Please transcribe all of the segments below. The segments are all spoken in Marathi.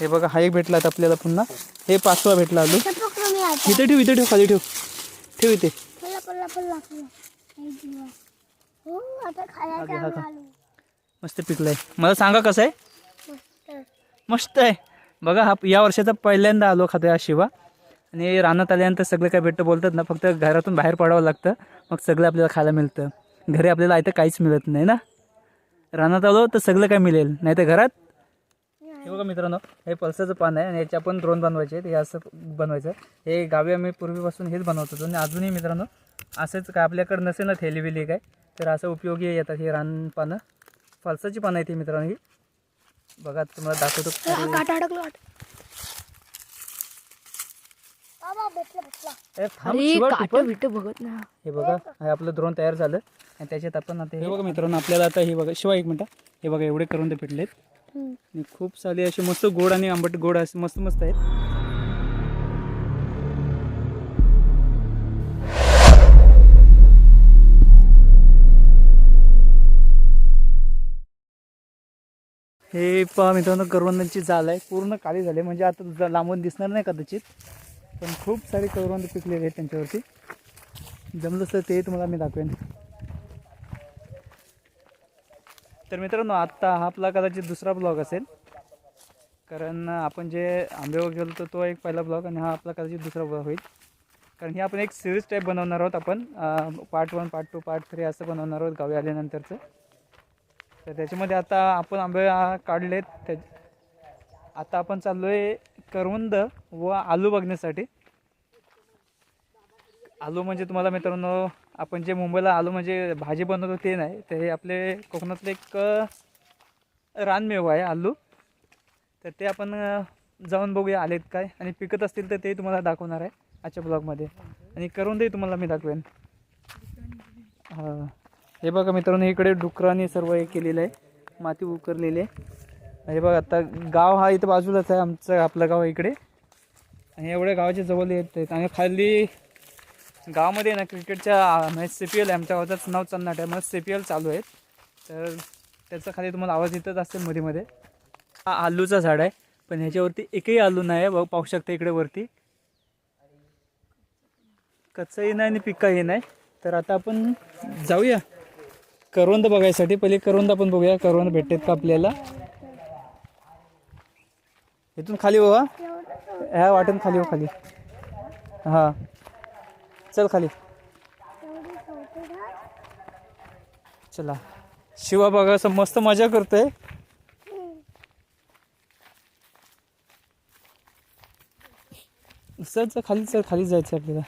हे बघा हा एक भेटला आता आपल्याला पुन्हा. हे पाचवा भेटला आलू इथे ठेव इथे ठेव खाली ठेव. ठेव इथे. हो मस्त पिकलाय. मला सांगा कसं आहे? मस्त. आहे. बघा हा या वर्षाचा पहिल्यांदा आलो खातोय हा शिवा. आणि रानात आल्यानंतर सगळं काय भेटतं बोलतात ना फक्त घरातून बाहेर पडावं लागतं. मग सगळं आपल्याला खायला मिळतं. घरी आपल्याला इथं काहीच मिळत नाही ना. रानात आलो तर सगळं काय मिळेल. नाही तर घरात हे बघा मित्रांनो हे पल्साचं पान आहे आणि याचे आपण द्रोण बनवायचे आहेत हे असं बनवायचं हे गावी आम्ही पूर्वीपासून हेच बनवत होतो. आणि अजूनही मित्रांनो असंच काय आपल्याकडे नसेल ना थेली बिली काय तर असं उपयोगी येतात हे रान पानं. फलसाची पानं आहेत ही मित्रांनो ही. बघा तुम्हाला दाखवतो. हा, बघत ना. हे बघा हे आपलं द्रोण तयार झालं. आणि त्याच्यात आपण आता हे बघा मित्रांनो आपल्याला आता हे बघा शिवाय एक मिनटं हे बघा एवढे करून ते पिटलेत. आणि खूप सारे असे मस्त गोड आणि आंबट गोड असे मस्त मस्त आहेत. हे पहा मित्रांनो करवंदांची जाल आहे. पूर्ण काळी झाली म्हणजे आता लांबून दिसणार नाही कदाचित. पण खूप सारे करवंद पिकलेले आहेत त्यांच्यावरती. जमलं तर ते तुम्हाला मी दाखवेन. तर मित्रांनो आत्ता हा आपला कदाचित दुसरा ब्लॉग असेल. कारण आपण जे आंबेवर गेलो होतो तो एक पहिला ब्लॉग आणि हा आपला कदाचित दुसरा ब्लॉग होईल. कारण हे आपण एक सिरीज टाईप बनवणार आहोत आपण. Part one part two part three असं बनवणार आहोत गावी आल्यानंतरचं. तर त्याच्यामध्ये आता आपण आंबे काढले काढलेत. त्या आता आपण चाललो आहे करवंद व आलू बघण्यासाठी. आलू म्हणजे तुम्हाला मित्रांनो आपण जे मुंबईला आलो म्हणजे भाजी बनवतो ते नाही ते हे आपले कोकणातले एक रानमेवा आहे आलू. तर ते आपण जाऊन बघूया आलेत काय आणि पिकत असतील तर ते तुम्हाला दाखवणार आहे आजच्या ब्लॉगमध्ये. आणि करून देई तुम्हाला मी दाखवेन. हां. हे बघा मित्रांनो इकडे डुकराने सर्व हे केलेलं आहे. माती उकरलेली आहे. हे बघा आता गाव हा इथं बाजूलाच आहे आमचं आपलं गाव इकडे. आणि एवढ्या गावाच्या जवळ येत आहेत. आणि खाली गावामध्ये ना क्रिकेटच्या म्हणजे सी पी एल आहे आमच्या गावाचं नाव चन्नाट आहे. मग सी पी एल चालू आहेत. तर त्याचा खाली तुम्हाला आवाज येतच असेल मध्ये मध्ये हा आलूचा झाड आहे. पण ह्याच्यावरती एकही आलू नाही आहे. बघ पाहू शकता इकडे वरती. कच्चंही नाही आणि पिकाही नाही. तर आता आपण जाऊया. करवंद बघायसाठी. पहिले करवंद आपण बघूया. करवंद भेटतात का आपल्याला? इथून खाली बघा. ह्या वाटून खाली हो खाली. हां. चल खाली. चला. शिवा बघा असं मस्त मजा करतोय. चल चल खाली चल खाली जायचं आपल्याला.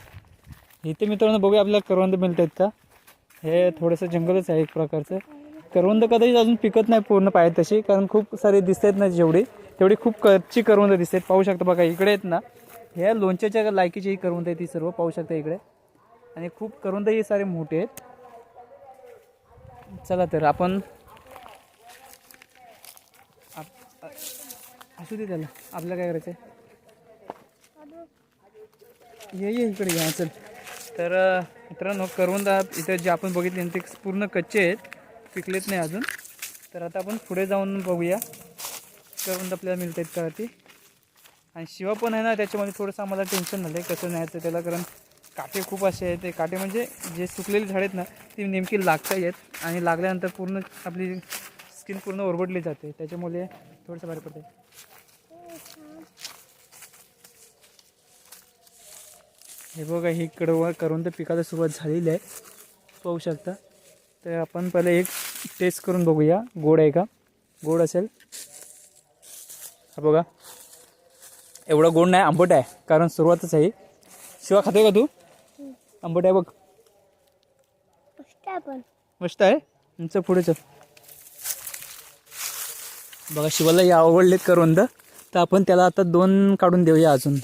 इथे मित्रांनो बघूया आपल्याला करवंद मिळत आहेत का? हे थोडंसं जंगलच आहे एक प्रकारचं. करवंद कदाचित अजून पिकत नाही पूर्ण पाहिजे तशी कारण खूप सारे दिसत आहेत ना जेवढी तेवढी खूप कच्ची करवंद दिसत आहेत पाहू शकता बघा इकडे आहेत ना. ह्या लोणच्याच्या लायकीची करवंद आहे ती सर्व पाहू शकता इकडे. आणि खूप करुंदही सारे मोठे आहेत. चला तर आपण आप- असू दे त्याला. आपल्याला काय करायचं आहे ये ये इकडे घ्या चल. तर मित्रांनो करवंदा इथं जे आपण बघितले ते पूर्ण कच्चे आहेत. पिकलेत नाही अजून. तर आता आपण पुढे जाऊन बघूया. करवंद आपल्याला मिळत आहेत का ती आणि शिवा पण आहे ना त्याच्यामध्ये थोडंसं आम्हाला टेन्शन झालं आहे कसं न्यायचं त्याला कारण काटे खूप असे आहेत. ते काटे म्हणजे जे सुकलेली झाड आहेत ना ती नेमकी लागता येत आणि लागल्यानंतर पूर्ण आपली स्किन पूर्ण ओरबडली जाते. त्याच्यामुळे थोडंसं बाहेर पडते हे बघा ही कडवा करून तर पिकाला सुरुवात झालेली आहे. पाहू शकता. तर आपण पहिले एक टेस्ट करून बघूया. गोड आहे का? गोड असेल. हा बघा. एवढा गोड नाही आंबट आहे. कारण सुरुवातच आहे. शिवा खाते का तू? आंबट आहे बघ. मस्त आहे पण. मस्त आहे? तुमचं पुढे चल. बघा शिवाला या आवडलेत करवंद तर आपण त्याला आता दोन काढून देऊया अजून.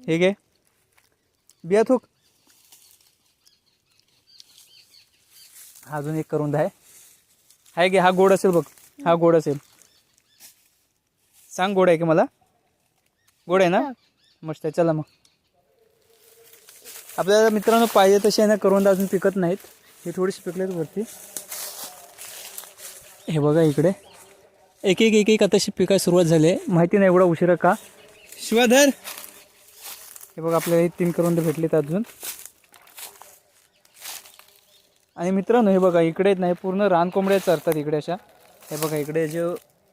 हे घे. बिया थूक. हा अजून एक करून आहे. हाय घे हा गोड असेल बघ. हा गोड असेल. सांग गोड आहे की मला? गोड आहे ना? मस्त आहे चला मग. आपल्याला मित्रांनो पाहिजे तसे आहे ना करून अजून पिकत नाहीत. हे थोडेसे पिकलेत वरती. हे बघा इकडे. एक एक एक एक आताशी पिकाय सुरुवात झाली आहे. माहिती नाही एवढा उशिरा का? शिवाधर! हे बघा आपल्याला हे तीन करून भेटलेत अजून. आणि मित्रांनो हे बघा इकडे नाही पूर्ण रानकोंबड्या चरतात इकडे अशा. हे बघा इकडे जे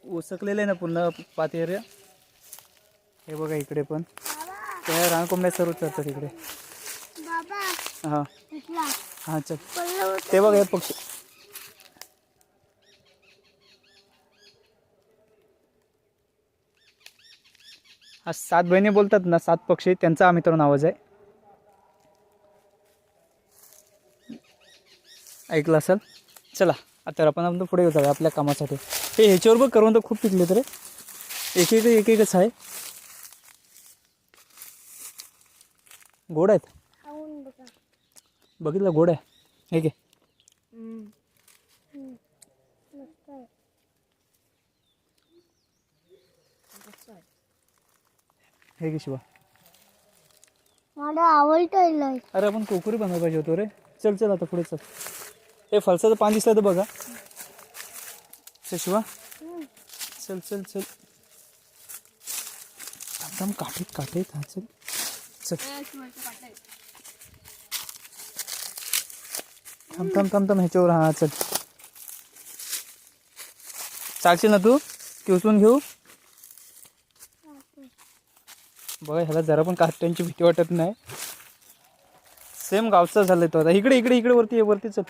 उसकलेलं आहे ना पूर्ण पात एरिया हे बघा इकडे पण. त्या रानकोंबड्या सर्व चरतात इकडे. हां. हां चल. ते बघा हे पक्षी. हा सात बहिणी बोलतात ना सात पक्षी त्यांचा हा मित्रांनो आवाज आहे. ऐकलं असेल? चला आता आपण आपण पुढे जाऊया आपल्या कामासाठी. हे ह्याच्यावर बघ करून तर खूप पिकले तर. एक एक एक एकच आहे. गोड आहेत. बघितलं गोड आहे. हे हे घे शिवा. मला आवडतं अरे आपण कोकुरी बनवायला पाहिजे होतो रे. चल चल आता पुढे चल. हे फलसाचं पान दिसलं तर बघा. चल शिवा. चल चल चल. एकदम काठीत काठीत. हा चल. चल. थांब थांब थांब थांब ह्याच्यावर हा चल. चालशील ना तू? की उचलून घेऊ? बघा ह्याला जरा पण काट्यांची भीती वाटत नाही. सेम गावचा झालाय तो आता. इकडे इकडे इकडे वरती ये वरती चल.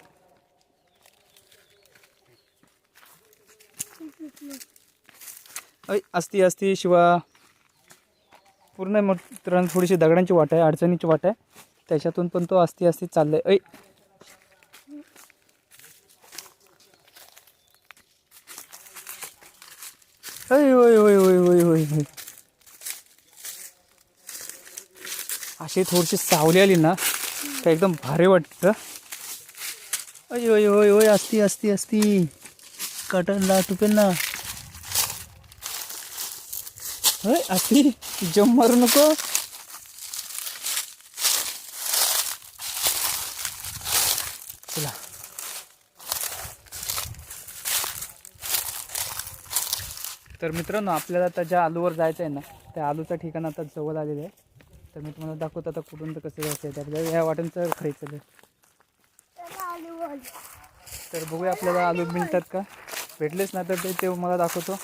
असती असती शिवा. पूर्ण मित्रांनो थोडीशी दगडांची वाट आहे अडचणीची वाट आहे. त्याच्यातून पण तो असती असती चाललाय. ऐ होय होय होय होय होय होय होय अशी थोडीशी सावली आली ना तर एकदम भारी वाटतं. अय होय होय होय असती असती असती. कटनला टुपेल ना होय असती जम मारू नको. तर मित्रांनो आपल्याला आता ज्या आलूवर जायचं आहे ना त्या आलूचं ठिकाण आता जवळ आलेलं आहे. तर मी तुम्हाला दाखवतो आता कुठून तर कसं जायचं आहे. तर आपल्याला ह्या वाटेनचं खायचं आहे. तर बघूया आपल्याला आलू मिळतात का? भेटलेच ना तर ते ते मला दाखवतो.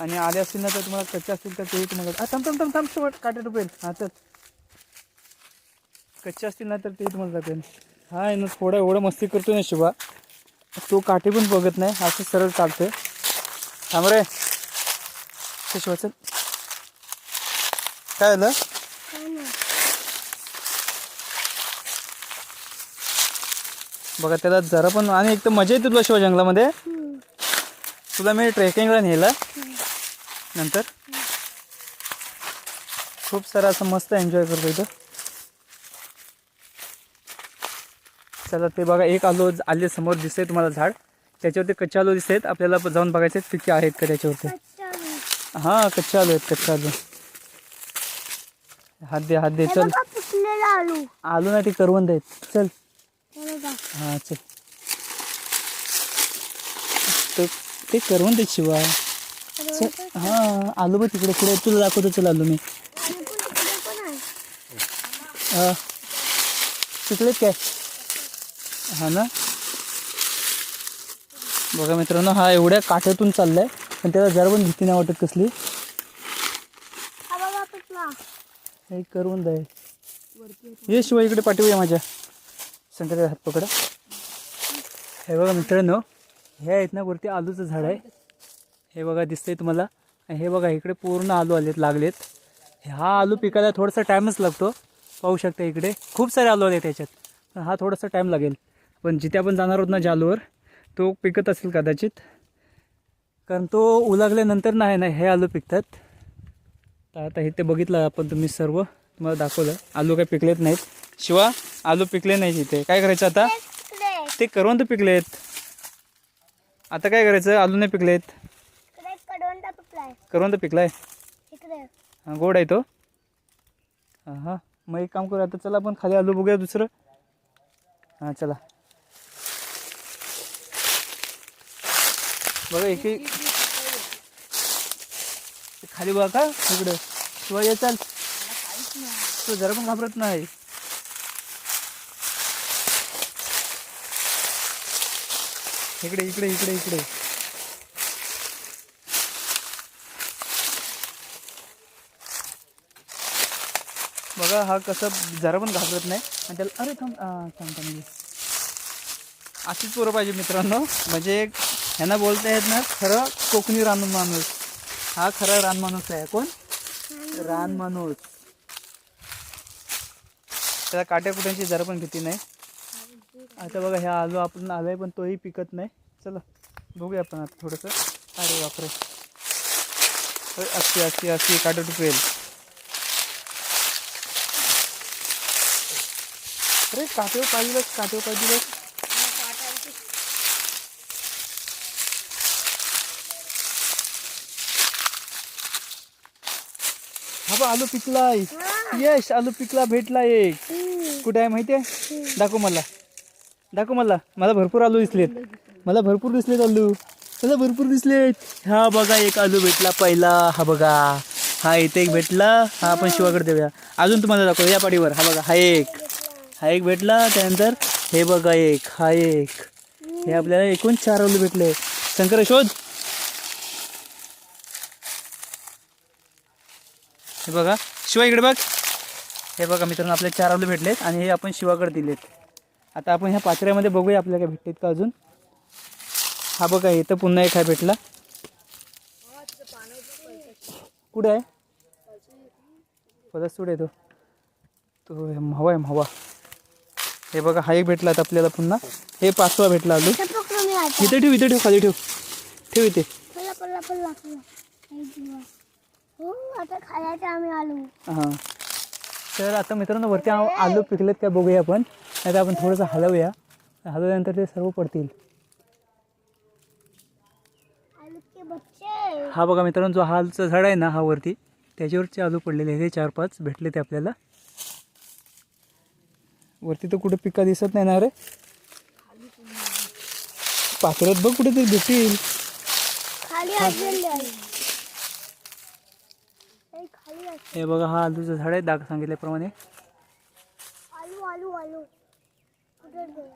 आणि आले असतील ना तर तुम्हाला कच्चे असतील तर तेही तुम्हाला थांब थांब थांब थांब शेवट काटे टुपेल हा तर कच्चे असतील ना तर तेही तुम्हाला दाखवेल हा आहे ना थोडं एवढं मस्ती करतो ना शिवा. तो काठी पण बघत नाही. असं सरळ चालतं थांब रे. ते शिवा काय झालं बघा त्याला जरा पण आणि एक तर मजा येते तुला शिवाय जंगलामध्ये. तुला मी ट्रेकिंगला नेलं. नंतर? खूप सारं असं मस्त एन्जॉय करतो इथं. चला ते बघा एक आलो आले समोर दिसतंय तुम्हाला झाड. त्याच्यावरती कच्चे आलू दिसत आहेत आपल्याला जाऊन बघायचे आहेत किती आहेत का त्याच्यावरती. हां कच्चे आलू आहेत कच्चे आलू हात दे हात दे चल आलू. आलू ना ते करवंद आहेत. चल. हे चल. ते ते करवंद आहेत शिवाय चल. हां आलू बघ तिकडे पुढे. तुला दाखवतो चल आलू मी. हा. शिकलेत काय? हा ना? बघा मित्रांनो हा एवढ्या काठ्यातून चाललाय. पण त्याला जरा पण भीती नाही वाटत कसली. हा हे करून आहे ये शिवाय इकडे पाठवूया माझ्या. शंकरच्या हात पकडा. हे बघा मित्रांनो हे आहेत ना वरती आलूचं झाड आहे. हे बघा दिसतंय तुम्हाला. आणि हे बघा इकडे पूर्ण आलू आलेत लागलेत. हा आलू पिकायला थोडासा टाईमच लागतो. पाहू शकता इकडे. खूप सारे आलू आले त्याच्यात पण हा थोडासा टाईम लागेल. पण जिथे आपण जाणार आहोत ना जालूवर तो पिकत असेल कदाचित. कारण तो उलागल्यानंतर नाही ना हे आलू पिकतात. तर आता हे ते बघितलं आपण तुम्ही सर्व. तुम्हाला दाखवलं. आलू काही पिकलेत नाहीत. शिवा आलू पिकले नाहीत इथे. काय करायचं आता? ते करवंद पिकलेत. आता काय करायचं? आलू नाही पिकलेत. कडवंटा पिकलाय करवंद पिकलाय. इकडे. हां गोड आहे तो. हां हां. मग एक काम करू आता चला आपण खाली आलू बघूया दुसरं. हां चला. बघा इथे खाली बघा का? इकडं. शिवाय चाल. तो जरा पण घाबरत नाही. इकडे इकडे इकडे इकडे. बघा हा कसं जरा पण घाबरत नाही. आणि त्याला अरे थांब थांब थांब ये. पोरं पाहिजे मित्रांनो. म्हणजे ह्यांना बोलता येत ना खरं कोकणी रान माणूस. हा खरा रान माणूस आहे. कोण? रान माणूस. त्याला काट्या कुट्यांची जरा पण भीती नाही. आता बघा ह्या आलो आपण आलोय पण तोही पिकत नाही. चला बघूया आपण आता थोडंसं. अरे बापरे. अशी अशी अशी काटे टुकेल अरे काटे पाहिजे काटे पाहिजे बाबा आलू पिकलाय. यश आलू पिकला भेटला एक. कुठे आहे माहिती आहे दाखव मला. दाखव मला. मला भरपूर आलू दिसलेत. मला भरपूर दिसलेत आलू. मला भरपूर दिसलेत. हा बघा एक आलू भेटला पहिला. हा बघा. हा इथे एक भेटला. हा आपण शिवाकडे देऊया. अजून तुम्हाला दाखव या पाडीवर हा बघा हा एक. हा एक भेटला. त्यानंतर हे बघा एक. हा एक. हे आपल्याला एकूण चार आलू भेटले. शंकर शोध. हे बघा शिवा इकडे बघ. हे बघा मित्रांनो आपले चार आलू भेटलेत आणि हे आपण शिवाकडे दिलेत. आता आपण ह्या पाचऱ्यामध्ये बघूया आपल्याला काय भेटतात का अजून. हा बघा इथं पुन्हा एक हा भेटला. कुठे आहे? परत आहे तो. तो म्हावा आहे म्हावा. हे बघा हा एक भेटला आता आपल्याला पुन्हा. हे पाचवा भेटला आता. इथे ठेव इथे ठेव खाली ठेव. ठेव इथे. आता आम्ही आलो. हां. तर आता मित्रांनो वरती आ- आलू पिकलेत काय बघूया आपण. नाही आपण थोडंसं हलवूया. हलवल्यानंतर ते सर्व पडतील. आलू के बच्चे. हा बघा मित्रांनो जो हालचं झाड आहे ना हा वरती त्याच्यावरचे आलू पडलेले आहेत हे चार पाच. भेटले ते आपल्याला. वरती तर कुठे पिका दिसत नाही ना रे. पात्रात बघ कुठे तरी भेटतील खाली असलेले आहे हे बघा हा आलूचं झाड आहे दाग सांगितल्याप्रमाणे. आलू आलू आलू. कुठे गेला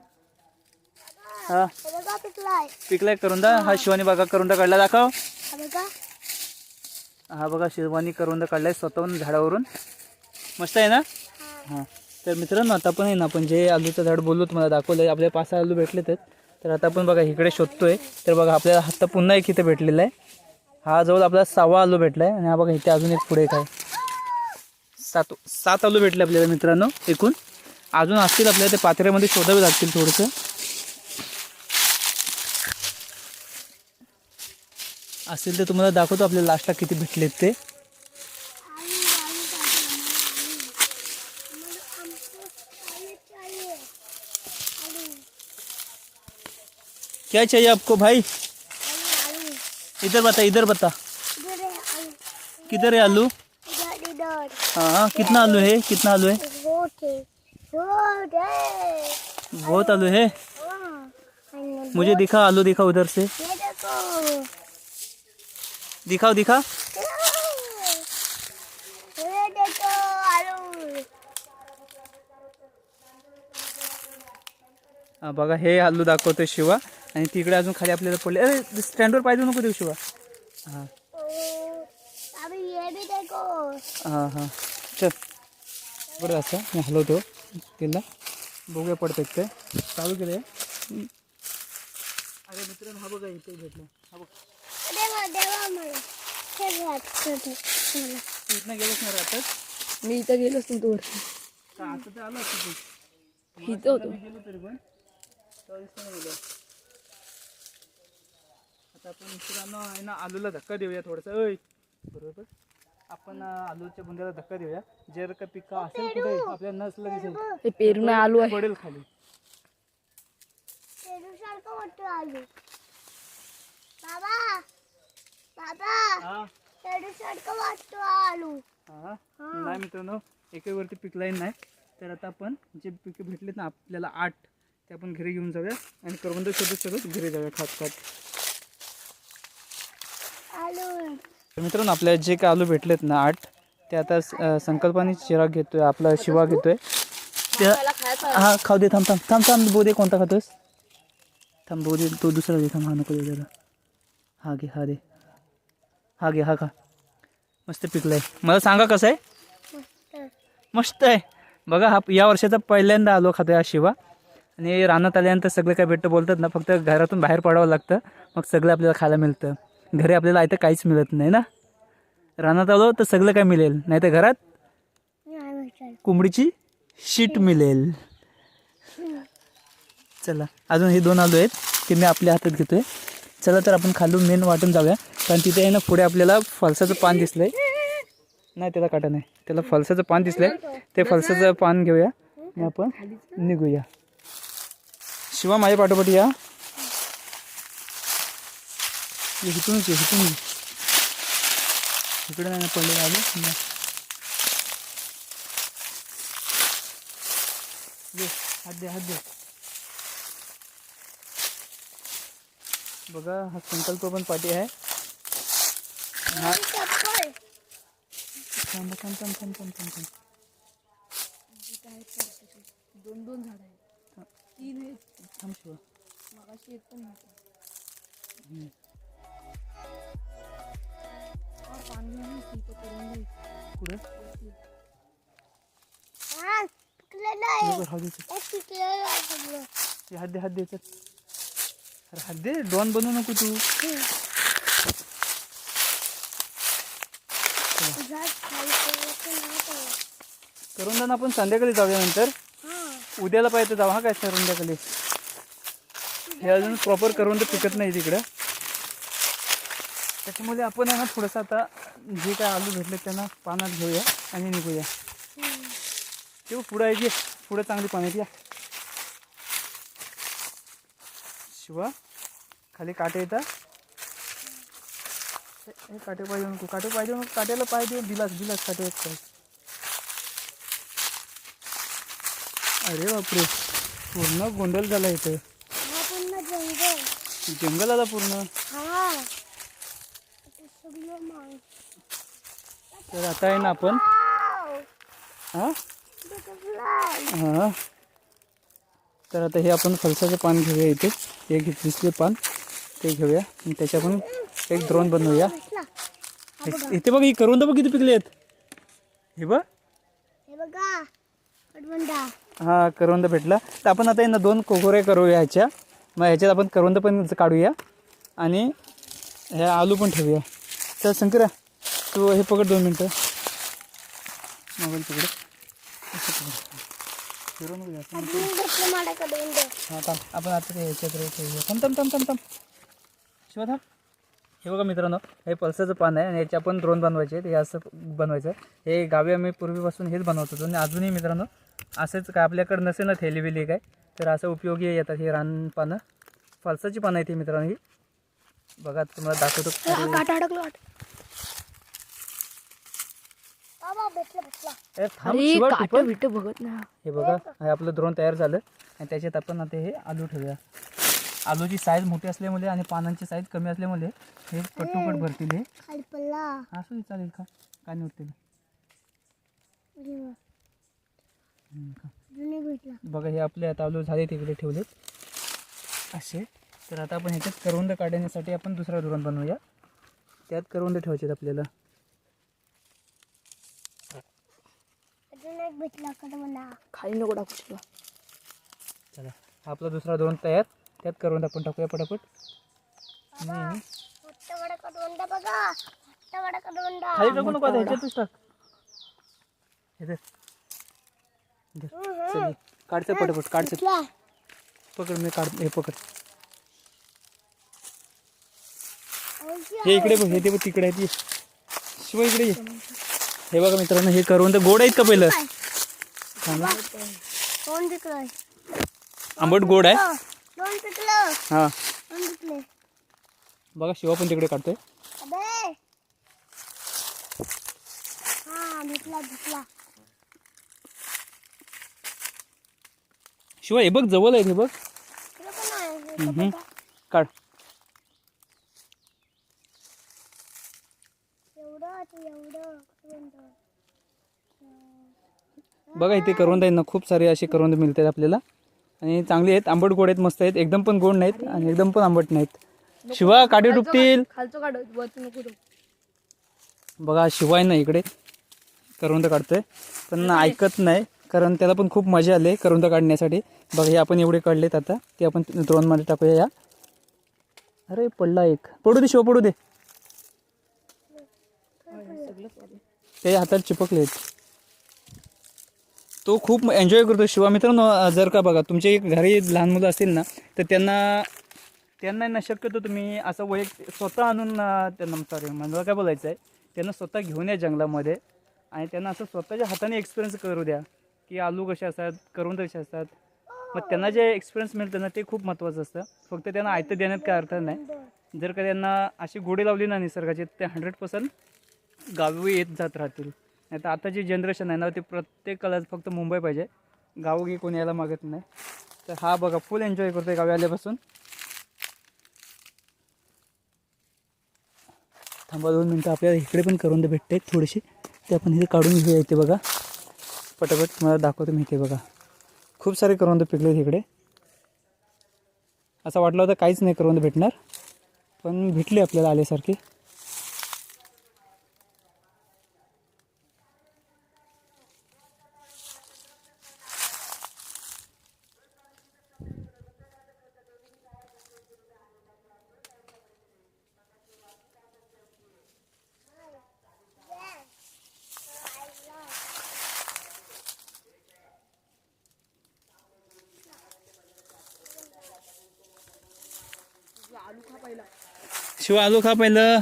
हा. पिकलाय. करुंदा? हा शिवानी बागा करुंदा काढला दाखव. हा बघा. हा शिवानी करुंदा काढलाय स्वतःहून झाडावरून. मस्त आहे ना? हा. तर मित्रांनो आता पण आहे ना आपण जे आलूचं झाड बोललो तुम्हाला दाखवलं आपल्याला पाच आलू भेटलेत तर. आता आपण बघा इकडे शोधतोय. तर बघा आपल्याला आता पुन्हा एक इथे भेटलेला आहे. हा जवळ आपल्याला सहावा आलू भेटला आहे आणि हा बघा इथे अजून एक पुढे आहे. सात सात आलू भेटले आपल्याला मित्रांनो एकूण. अजून असतील आपल्याला ते पात्र्यामध्ये शोधावे लागतील थोडंसं. असेल तर तुम्हाला दाखवतो आपल्याला लास्टला किती भेटलेत ते. चाहिए क्या चाहिए आपको भाई? इधर बता इधर बता. है आलू किधर है आलू? हाँ हाँ. कितना आलू है? कितना आलू है? बहुत बहुत आलू है? मुझे दिखा आलू दिखा उधर से। दिखाओ दिखा हा बघा हे आलू दाखवतोय शिवा. आणि तिकडे अजून खाली आपल्याला पडले. अरे स्टँडवर पाहिजे नको देऊ शिवा. हां. हां हां. चल. बरं असं मी हलवतो. तिला बघूया पडतात ते. चालू केलं अरे मित्रांनो हा बघा इथे भेटलं. हा बघ. इथनं गेलंच नाही राहतात मी इथं गेलोच नव्हतो वरती. का आता तर आलं असतं तू. इथं होतो. मी गेलो तरी पण. दिसलं नाही मला. आता आपण मित्रांनो आहे ना आलूला धक्का देऊया थोडंसं. ऐ बरोबर? आपण आलूच्या बुंद्याला धक्का देऊया. जर का पिका असेल कुठे आपल्याला नसलं दिसेल. हे पेरून आलू आहे. पडेल खाली. पेरू सारखं वाटतं आलू. बाबा बाबा हा? पेरू सारखं वाटतो आलू. हा? नाही मित्रांनो एकही वरती पिकलाही नाही. तर आता आपण जे पिके भेटलेत ना आपल्याला आठ ते आपण घरी घेऊन जाऊया. आणि करवंद शोधत शोधत घरी जाऊया खात खात. आलू. तर मित्रांनो आपल्याला जे काय आलू भेटलेत ना आठ ते आता संकल्पाने चिराग घेतोय आपला शिवा घेतोय. त्या हा खाऊ दे थांब थांब थांब थांब बोदे कोणता खातोस? थांब बोदे तो दुसरा दे थांब हा नको दे हा घे हा दे. हा घे हा खा. मस्त पिकलाय. मला सांगा कसं आहे? मस्त मस्त आहे. बघा हा या वर्षाचा पहिल्यांदा आलो खातोय हा शिवा. आणि रानात आल्यानंतर सगळं काय भेटतं बोलतात ना फक्त घरातून बाहेर पडावं लागतं मग सगळं आपल्याला खायला मिळतं. घरी आपल्याला आयतं काहीच मिळत नाही ना? रानात आलो तर सगळं काय मिळेल? नाही तर घरात कोंबडीची शीट मिळेल. चला अजून हे दोन आलू आहेत ते मी आपल्या हातात घेतोय. चला तर आपण खालून मेन वाटून जाऊया. कारण तिथे आहे ना पुढे आपल्याला फलसाचं पान दिसलंय. नाही त्याला काटा नाही. त्याला फलसाचं पान दिसलंय. ते फलसाचं पान घेऊया. आणि आपण निघूया. शिवा माझ्या पाठोपाठी या. ये इथूनच ये इथून ये. इकडे नाही ना पडले आले नाही. दे हात दे हात दे। बघा हा संकल्प पण पाठी आहे. हा चप्पल थांब थांब थांब थांब थांब थांब थांब. दोन दोन झाड आहेत. तीन आहेत. हा, दे. हा हात दे हात दे. अरे हात डॉन बनवू नको तू. करून आपण संध्याकाळी जाऊया नंतर. उद्याला पाहिजे जाऊ हा काय संध्याकाळी हे अजून प्रॉपर करून तर पिकत नाही तिकडं. त्याच्यामुळे आपण आहे ना थोडंसं आता जे काय आलू भेटले त्यांना पानात घेऊया आणि निघूया. तेव्हा पुढं आहे जे पुढं चांगली पाण्यात या. शिवा खाली काटे येतात. हे- काटे पाहिजे नको काटे पाहिजे नको काट्याला देऊ दिलास दिलास काटे येत अरे बापरे पूर्ण गोंधळ झाला इथं. जंगल. आला पूर्ण हा ते सगळं मांग तर आता आहे ना आपण! हां? हां. तर आता हे आपण फलसाचं पान घेऊया इथे. हे घे दिसले पान. ते घेऊया. आणि त्याच्या आपण एक ड्रोन बनवूया. इथे बघ ही करून बघ किती पिकले आहेत हे बघ. हे हा करवंद भेटला. तर आपण आता यांना दोन कोकोऱ्या करूया ह्याच्या. मग ह्याच्यात आपण करवंद पण काढूया. आणि ह्या आलू पण ठेवूया. तर शंकरा. तू हे पकड दोन मिनटं. मोबाईल पकड. आपण. हा थांब. आता ते थांब थांब थांब थांब थांब. शिवा थांब. हे बघा मित्रांनो हे पल्साचं पान आहे आणि याचे आपण ड्रोन बनवायचे आहेत. हे असं बनवायचं आहे. हे गावी आम्ही पूर्वीपासून हेच बनवत होतो. आणि अजूनही मित्रांनो असंच काय आपल्याकडे नसेल ना थैली बिली काय तर असं उपयोगी येतात हे रान पानं. फलसाची पानं आहेत मित्रांनो ही. बघा तुम्हाला दाखवतो अरे, काटा अडकला वाट. बाबा भेटलं भेटला ए, थांब अरे शिवा काटा टिपल. बिट बघत ना. हे बघा हे आपलं द्रोण तयार झालं. आणि त्याच्यात आपण आता हे आलू ठेवूया. आलूची साईज मोठी असल्यामुळे आणि पानांची साईज कमी असल्यामुळे हे कटुकट भरतील हे. असू दे चालेल का काय नाही होत त्याला. हे बघ. हम्म, का. जुने भेटला. बघा हे आपले आता आलू झाले तिकडे ठेवलेत. असे. तर आता आपण ह्याच्यात करवंद काढण्यासाठी आपण दुसरा धोरण बनवूया. त्यात करवंद ठेवायचे आहेत आपल्याला अजून एक भेटला खाली नको टाकू शकला चला आपला दुसरा धोरण तयार त्यात करवंद आपण टाकूया पटापट. मोठा बघा. मोठा कडवंडा खाली टाकू नको आता ह्याच्यातच टाक. हे धर. धर. चल ये. काढचं पटापट काढचं पकड मी काढ हे पकड. हे इकडे बघ हे ते बघ तिकडे आहेत ये शिवाय इकडे ये. हे बघा मित्रांनो हे करवंद गोड आहेत का पहिलं? दोन पिकलं. आंबट गोड आहे? दोन पिकलं. हा. दोन पिकले. बघा शिवा पण तिकडे काढतोय. अबे! हा भेटला भेटला शिवा हे बघ जवळ आहे हे बघ. इकडे पण आहे हम्म. बघा. काढ. एवढं ते एवढं. बघा इथे करवंद आहेत ना खूप सारे असे करवंद मिळतात आपल्याला. आणि चांगले आहेत आंबट गोड आहेत मस्त आहेत. एकदम पण गोड नाहीत आणि एकदम पण आंबट नाहीत. शिवा काढ ठेवू. बघा शिवाय ना इकडे. करवंद काढतोय. पण ऐकत नाही कारण त्याला पण खूप मजा आली करवंद काढण्यासाठी. बघा हे आपण एवढे काढलेत आता. ते आपण ड्रोनमध्ये टाकूया या. अरे पडला एक. पडू दे शिव पडू दे. ते हातात चिपकलेत. तो खूप एन्जॉय करतो. शिवा मित्रांनो जर का बघा तुमचे घरी लहान मुलं असतील ना तर त्यांना त्यांना ना शक्यतो तुम्ही असं वैयक्तिक स्वतः आणून त्यांना सॉरी मला काय बोलायचं आहे त्यांना स्वतः घेऊन या जंगलामध्ये आणि त्यांना असं स्वतःच्या हाताने एक्सपिरियन्स करू द्या की आलू कसे असतात करवंद कसे असतात. मग त्यांना जे एक्सपिरियन्स मिळतं ना ते खूप महत्त्वाचं असतं. फक्त त्यांना आयतं देण्यात काय अर्थ नाही. जर का त्यांना अशी गोडी लावली ना निसर्गाची ते हंड्रेड पर्सेंट गावी येत जात राहतील. नाही तर आता जी जनरेशन आहे ना ते प्रत्येकाला फक्त मुंबई पाहिजे. गावोगी कोणी यायला मागत नाही. तर हा बघा फुल एन्जॉय करतोय गावी आल्यापासून. थांबा दोन मिनटं आपल्याला इकडे पण करून भेटते थोडीशी. ते आपण इथे काढून घेऊया इथे बघा. पटापट तुम्हाला दाखवतो मी इथे बघा. खूप सारे करवंद पिकले इकडे. असं वाटलं होतं काहीच नाही करवंद भेटणार. पण भेटले आपल्याला आल्यासारखे. शिव आलू खा पहिलं.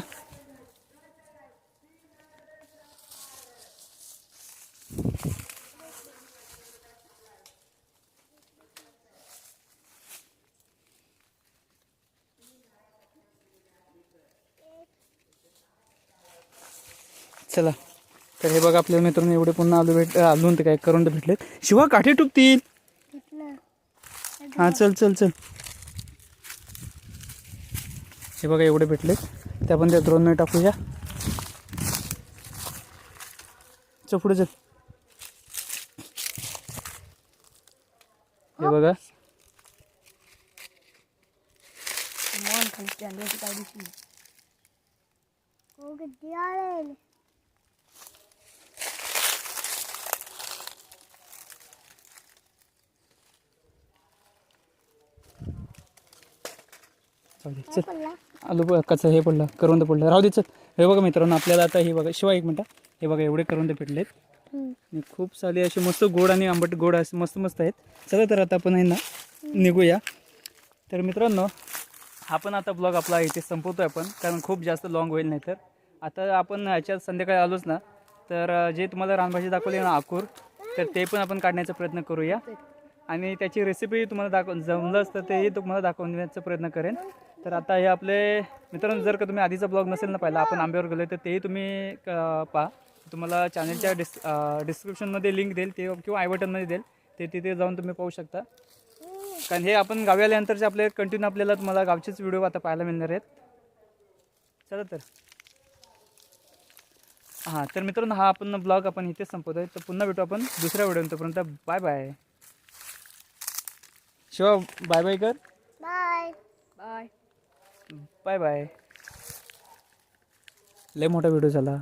चला तर हे बघा आपल्या मित्रांनो एवढे पुन्हा आलू भेट आलू ते काय करून भेटलेत. शिवा काठी टुकतील हां चल चल चल. हे बघा एवढे भेटले. ते आपण त्या ड्रोनमध्ये टाकूया. चल पुढे चल. हे बघा. मन आले दे, चल. कच्चं हे पडलं करवंद पडलं. राहू दे चल. हे बघा मित्रांनो आपल्याला आता हे बघा शिवाय एक मिनटं हे. बघा एवढे करवंद. आणि खूप सारे असे मस्त गोड आणि आंबट गोड असे मस्त मस्त आहेत. चला तर आता आपण आहे ना निघूया. तर मित्रांनो हा पण आता ब्लॉग आपला इथे संपवतो आहे आपण कारण खूप जास्त लॉंग होईल नाही तर आता आपण ह्याच्यात संध्याकाळी आलोच ना तर जे तुम्हाला रानभाजी दाखवली ना आकूर तर ते पण आपण काढण्याचा प्रयत्न करूया. आणि त्याची रेसिपी तुम्हाला दाखव जमलं असतं तेही तुम्हाला दाखवण्याचा प्रयत्न करेन. तर आता हे आपले मित्रांनो जर का तुम्ही आधीचा ब्लॉग नसेल ना पाहिला आपण आंब्यावर गेलो तर तेही तुम्ही पहा. तुम्हाला चॅनलच्या डिस् डिस्क्रिप्शनमध्ये लिंक देईल ते किंवा आय बटनमध्ये देईल ते तिथे जाऊन तुम्ही पाहू शकता. कारण हे आपण गावी आल्यानंतरचे आपले कंटिन्यू आपल्याला तुम्हाला गावचेच व्हिडिओ आता पाहायला मिळणार आहेत. चला तर. हां तर मित्रांनो हा आपण ब्लॉग आपण इथेच संपवतो आहे तर पुन्हा भेटू आपण दुसऱ्या व्हिडिओ तोपर्यंत bye bye. Shiva bye bye कर. बाय. बाय. बाय बाय लय मोठा व्हिडिओ झाला.